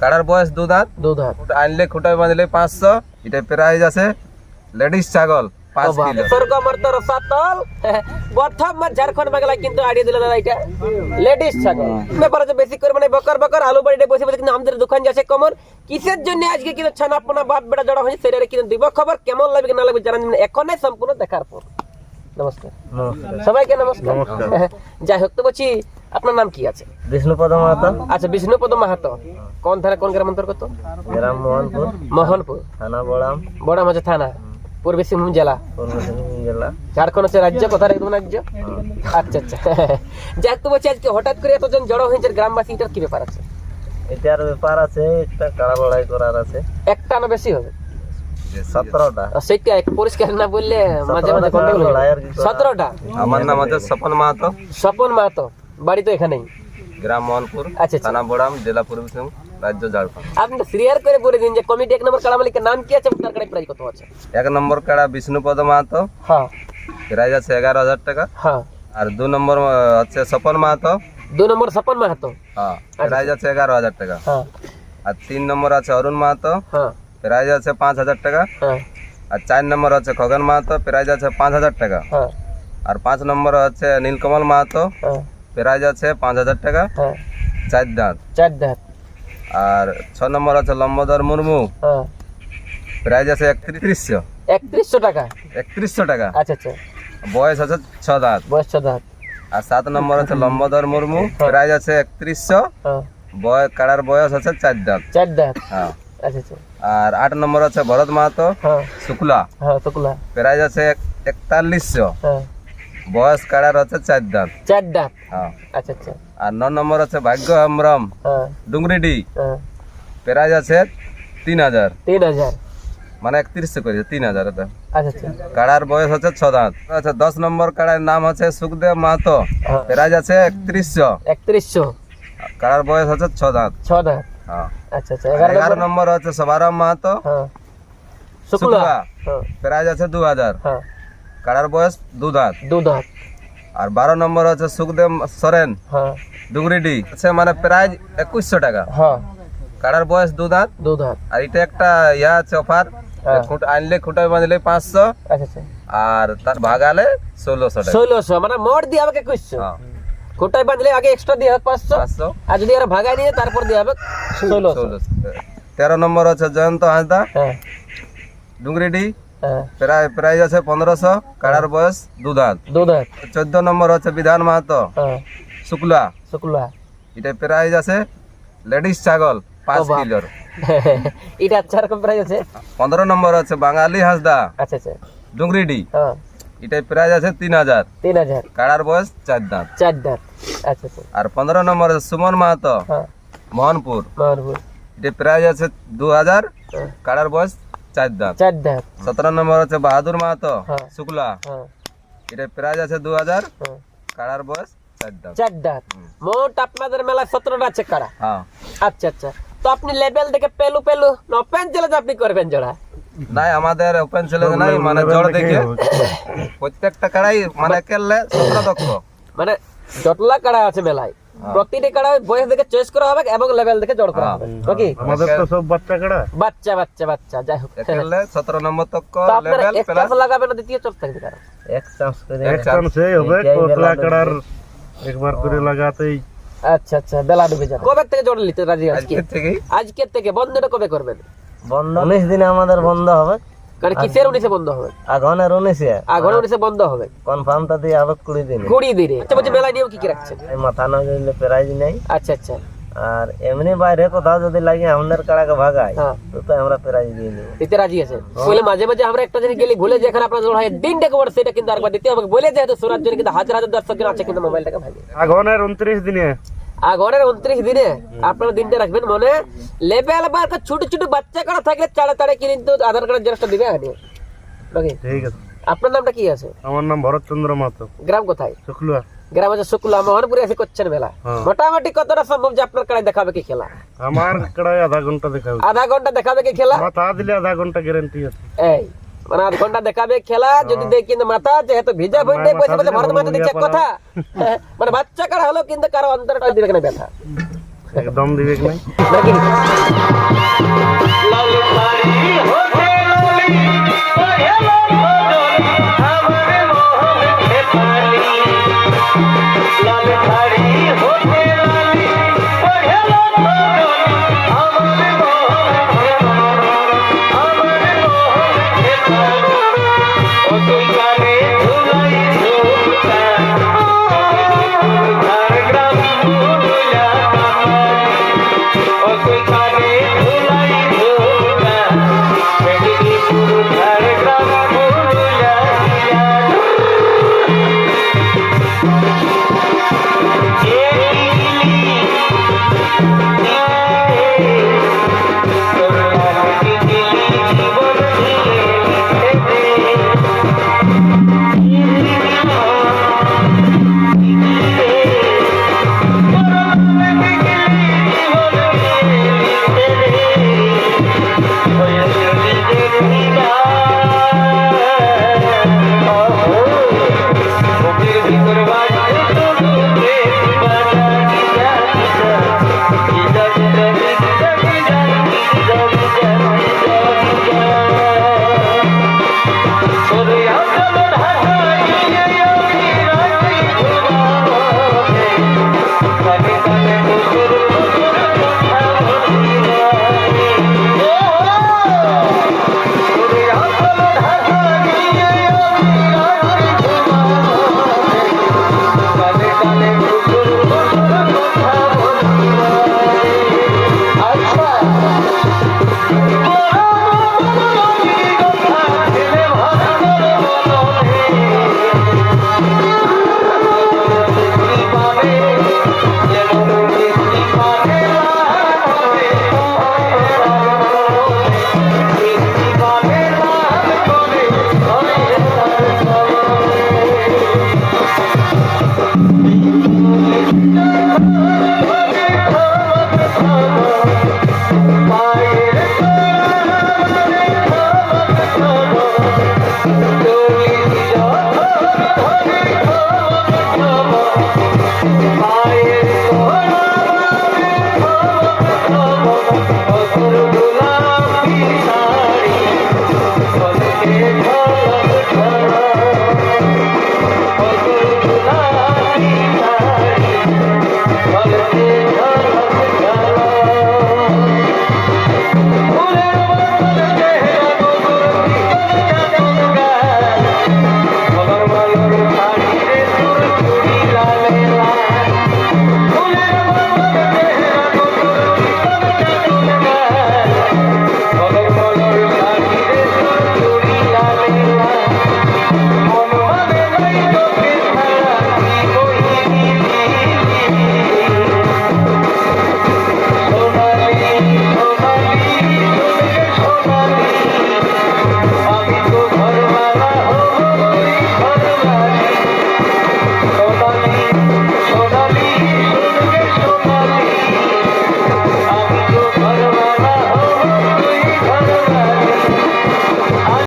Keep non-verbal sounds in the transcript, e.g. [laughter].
কাড়ার বয়স দু দাঁত। দু ধার আনলে খুঁটায় বাঁধলে পাঁচশো। এটা প্রাইজ আছে লেডিস ছাগল প্রথম ঝাড়খণ্ড কিন্তু আইডিয়া দিল দাদা এটা। লেডিস ছাগল। ব্যাপার আছে বেশি করে মানে বকর বকর আলু বাড়িতে বসে বসে কিন্তু আমাদের দোকান যাচ্ছে কমন। কিসের জন্য আজকে কিন্তু ছানা পোনা বাপ বেটা জড়া হয়েছে কিন্তু দিব খবর। কেমন লাগবে না লাগবে জানান এখনই সম্পূর্ণ দেখার পর। নমস্কার। সবাইকে নমস্কার। যাই হোক তো বলছি আপনার নাম কি আছে? বিষ্ণুপদ মাহাতো। আচ্ছা বিষ্ণুপদ মাহাতো। কোন থানা কোন গ্রাম অন্তর্গত? গ্রাম মোহনপুর। মোহনপুর। থানা বড়াম। বড় মাঝে থানা। পূর্ব সিংভূম জেলা। ঝাড়খণ্ড হচ্ছে রাজ্য কোথায় একদম রাজ্য? আচ্ছা আচ্ছা। যাক তো বলছি আজকে হঠাৎ করে এতজন জড়ো হয়েছে গ্রামবাসী এটার কি ব্যাপার আছে? এটার ব্যাপার আছে একটা লড়াই করার আছে। একটা না বেশি হবে? সতেরোটা। আর পরিষ্কার না বললে মাঝে মাঝে গন্ডগোল? সতেরোটা? আমার নাম আছে স্বপন মাহাতো। স্বপন মাহাতো। বাড়ি তো এখানেই। গ্রাম মোহনপুর আচ্ছা আচ্ছা থানা বড়াম জেলা পূর্ব সিংভূম রাজ্য ঝাড়খণ্ড আপনি সিরিয়ার করে বলে দিন যে কমিটি এক নম্বর কাড়া মালিকের নাম কি আছে এবং তার কাড়ায় প্রাইস কত আছে এক নম্বর কাড়া বিষ্ণুপদ মাহাতো হ্যাঁ প্রাইস আছে এগারো হাজার টাকা হ্যাঁ আর দু নম্বর আহ, হচ্ছে স্বপন মাহাতো দু নম্বর স্বপন মাহাতো হ্যাঁ প্রাইস আছে এগারো হাজার টাকা হ্যাঁ আর তিন নম্বর আছে অরুণ মাহাতো হ্যাঁ প্রাইস আছে পাঁচ হাজার টাকা হ্যাঁ আর চার নম্বর আছে খগন মাহাতো প্রাইস আছে পাঁচ হাজার টাকা হ্যাঁ আর পাঁচ নম্বর হচ্ছে নীলকমল মাহাতো হ্যাঁ প্রাইস আছে পাঁচ হাজার টাকা। হ্যাঁ। চার দাঁত। চার দাঁত। আর ছ নম্বর আছে লম্বদর মুর্মু। হ্যাঁ। প্রাইস আছে একত্রিশশো। একত্রিশশো টাকা? একত্রিশশো টাকা। আচ্ছা আচ্ছা। বয়স আছে ছ দাঁত। বয়স ছ দাঁত। আর সাত নম্বর আছে লম্বদর মুর্মু। প্রাইস আছে একত্রিশশো। হ্যাঁ। বয় কাড়ার বয়স আছে চার দাঁত। চার দাঁত। হ্যাঁ। আচ্ছা আচ্ছা। আর আট নম্বর আছে ভরত মাহাতো। হ্যাঁ। শুক্লা। হ্যাঁ শুক্লা। প্রাইস আছে এক- একতাল্লিশশো। হ্যাঁ। বয়স কাড়ার আছে চার দাঁত। চার দাঁত? হ্যাঁ। আচ্ছা আচ্ছা। আর ন নম্বর আছে ভাগ্য হেমব্রম হ্যাঁ। ডুংরিডি হ্যাঁ। প্রাইস আছে তিন হাজার। তিন হাজার। মানে একত্রিশশো করেছে তিন হাজার এটা। আচ্ছা আচ্ছা। কাড়ার বয়স হচ্ছে ছ দাঁত। আচ্ছা দশ নম্বর কাড়ার নাম হচ্ছে সুখদেব মাহাতো। প্রাইস আছে একত্রিশশো। একত্রিশশো। কাড়ার বয়স হচ্ছে ছ দাঁত। ছ দাঁত। আচ্ছা আচ্ছা। এগারো নম্বর হচ্ছে সবারাম মাহাতো। শুক্লা। প্রাইস আছে দু হাজার। কাড়ার বয়স দু দাঁত দু দাঁত আর বারো নম্বর হচ্ছে সুখদেব সরেন। হ্যাঁ। ডুংরিডি সে মানে প্রাইস একুশশো টাকা। হ্যাঁ। কাড়ার বয়স দু দাঁত দু দাঁত আর এটা একটা ইয়া আছে অফার। হ্যাঁ। আনলে খুঁটায় বাঁধলে পাঁচশো। আচ্ছা আচ্ছা। আর তার ভাগালে ষোলোশো ষোলোশো মানে মোট দিয়ে হবে একুশশো। কোটায় বাঁধলে আগে এক্সট্রা দিয়ে হবে পাঁচশো। আর যদি আর ভাগাই নিয়ে তারপর দিয়ে হবে ষোলোশো। তেরো নম্বর হচ্ছে জয়ন্ত হাঁসদা। হ্যাঁ। হ্যাঁ প্রায় প্রাইস আছে পনেরোশো কাড়ার বয়স দু দাঁত চোদ্দ নম্বর হচ্ছে বিধান মাহাতো। হ্যাঁ। শুক্লা। শুক্লা। এটা প্রাইস আছে লেডিস ছাগল পাঁচ কিলোর। [laughs] এটা আচ্ছা রকম প্রাইস আছে? পনেরো নম্বর হচ্ছে বাঙালি হাঁসদা। আচ্ছা আচ্ছা। ডুংরিডি। হ্যাঁ। এটা প্রাইস আছে তিন হাজার। তিন হাজার। কাড়ার বয়স চার দাঁত। চার দাঁত। আচ্ছা আচ্ছা। আর পনেরো নম্বর আছে সুমন মাহাতো। হ্যাঁ। মোহনপুর। মানপুর এটা প্রাইস আছে দু হাজার। হ্যাঁ। কাড়ার বয়স চার দাঁত চার দাঁত। সতেরো নম্বর হচ্ছে বাহাদুর মাহাতো হ্যাঁ। শুক্লা। হ্যাঁ। এটা প্রাইস আছে দু হাজার হ্যাঁ। কাড়ার বয়স চার দাঁত। মোট আপনাদের মেলায় সতেরোটা আছে কাড়া আচ্ছা আচ্ছা। তো আপনি লেভেল দেখে পেলু পেলু। না ওপেন চ্যালেঞ্জ আপনি করবেন জোড়া। নাই আমাদের ওপেন চ্যালেঞ্জ নাই মানে জড় দেখে প্রত্যেকটা কাড়াই মানে খেললে সতেরো দক্ষ। মানে যতলা কাড়া আছে মেলায় প্রতিটি কাড়া বয়স দেখে চয়েস করা হবে এবং লেভেল দেখে জড় করা হবে। ওকে আমাদের তো সব বাচ্চা কাড়া। বাচ্চা বাচ্চা বাচ্চা যাই হোক। খেললে সতেরো নম্বর তক লেভেল প্লাস লাগাবেন না দ্বিতীয় থাকবে কারণ এক চান্স করে এক চান্স সেই হবে কোকলা কাড়ার একবার করে লাগাতেই। আচ্ছা আচ্ছা বেলা ডুবে যাবে। কবে থেকে জড় নিতে রাজি আজকে? আজকের থেকেই। আজকের থেকে বন্ধটা কবে করবেন? বন্ধ। উনিশ দিনে আমাদের বন্ধ হবে। কারণ কিসের উনিশে বন্ধ হবে? আগুনের উনিশে। আগুন উনিশে বন্ধ হবে। কনফার্মটা দিয়ে হবে কুড়ি দিনে। কুড়ি দিনে। আচ্ছা বলছি মেলায় নিয়ম কি কি রাখছেন? মাথা না গেলে প্রাইজ নেই। আচ্ছা আচ্ছা। আর এমনি বাইরে কোথাও যদি লাগে আমাদের কাড়াকে ভাগায় হ্যাঁ। তো তো আমরা প্রাইজ দিয়ে নিব দিতে রাজি আছে বলে মাঝে মাঝে আমরা একটা জিনিস গেলে ভুলে যে এখানে আপনার জন্য হয় দিনটা কবার সেটা কিন্তু আরেকবার দিতে হবে। বলে যেহেতু সোনার জন্য কিন্তু হাজার হাজার দর্শক আছে কিন্তু মোবাইলটাকে ভাগে আগুনের উনত্রিশ দিনে আগরের উনত্রিশ দিনে আপনারা দিনটা রাখবেন মনে। লেভেল বার ছোট ছোট বাচ্চা করা থাকলে চাড়ে কিন্তু আধার কার্ডের জেরক্সটা দিবে ওকে ঠিক আছে। আপনার নামটা কি আছে? আমার নাম ভরতচন্দ্র মাহাতো। গ্রাম কোথায়? শুক্লা গ্রাম আছে শুক্লা মোহনপুরে এসে করছেন মেলা। হ্যাঁ। মোটামুটি কতটা সম্ভব যে আপনার কাড়ায় দেখাবে কি খেলা? আমার কাড়ায় আধা ঘণ্টা দেখাবে আধা ঘণ্টা দেখাবে কি খেলা? মাথা দিলে আধা ঘণ্টা গ্যারান্টি আছে। এই। মানে আধ ঘণ্টা দেখাবে খেলা যদি দেখি কিন্তু মাথা যেহেতু ভিজা বইতে বসে বসে ভরত মাথা দিচ্ছে এক কথা। হ্যাঁ, [laughs] মানে বাচ্চা কারা হলো কিন্তু কারও অন্তরটা দিবে কেন ব্যথা? একদম দিবে নাকি?